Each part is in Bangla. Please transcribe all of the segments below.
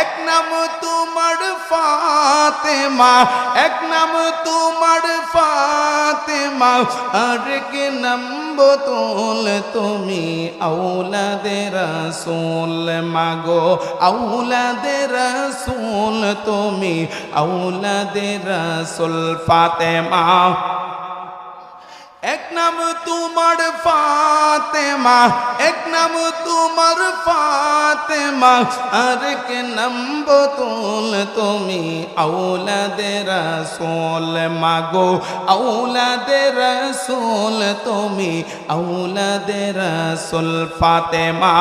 এক নাম তোমার ফাতেমা, এক নাম তোমার ফাতেমা। আর কে নাম বোতল তুমি আউলাদে রসুল, মাগো আউলাদে রসুল তুমি আউলাদে রসুল ফাতেমা। এক নাম তোমার ফাতেমা, এক নাম তোমার ফাতেমা, আর কে নম্ব বোতল তুমি? আউলাদে রসোল মাগো, আউলাদে রসোল তুমি? আউলাদে রসোল ফাতেমা।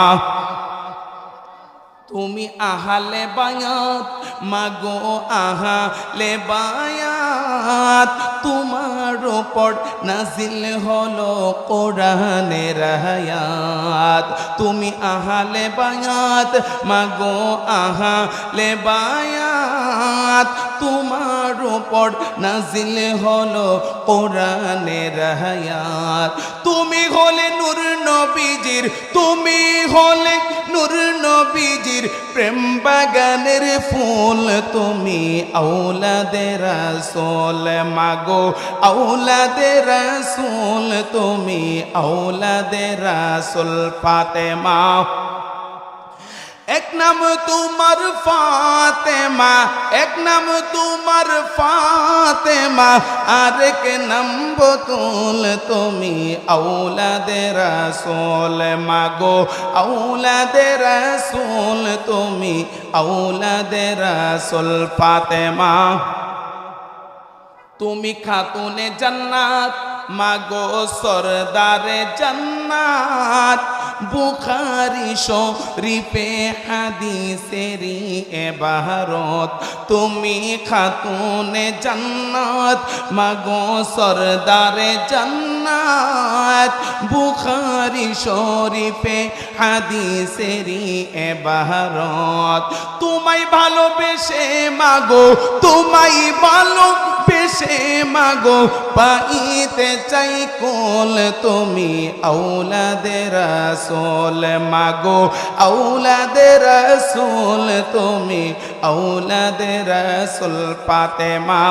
তুমি আহালে বায়াত, মাগো আহালে বায়াত। তোমার ওপর নাজিল হলো কোরআনের হায়াত। তুমি আহালে বায়াত, মাগো আহালে বায়াত। তোমার ওপর নাজিল হলো কোরআনের হায়াত। তুমি হলে নূর নবীজির, তুমি হলে নূর প্রেম বাগানের ফুল তুমি আউলাদে রাসূল মাগো আউলাদে রাসূল তুমি আউলাদে রাসূল ফাতেমা। এক নাম তোমার ফাতেমা, এক নাম তোমার ফাতেমা আর এক নাম বতুল তুমি আউলাদে রাসূল। মাগো, আউলাদে রাসূল তুমি আউলাদে রাসূল ফাতেমা। তুমি খাতুনে জান্নাত মাগো সরদারে জান্নাত, বুখারি শরীফে হাদিসেরি এবারত, তুমি খাতুনে জান্নাত, মাগো সরদারে জান্নাত, বুখারি শরীফে হাদিসেরি এবারত। তোমায় ভালোবেসে মাগো, তোমায় ভালো পেশে মাগো, পাইতে চাই কোল তুমি আউলাদের সোল মাগো আউলাদের সোল তুমি আউলাদের সোল পাতে পাতেমা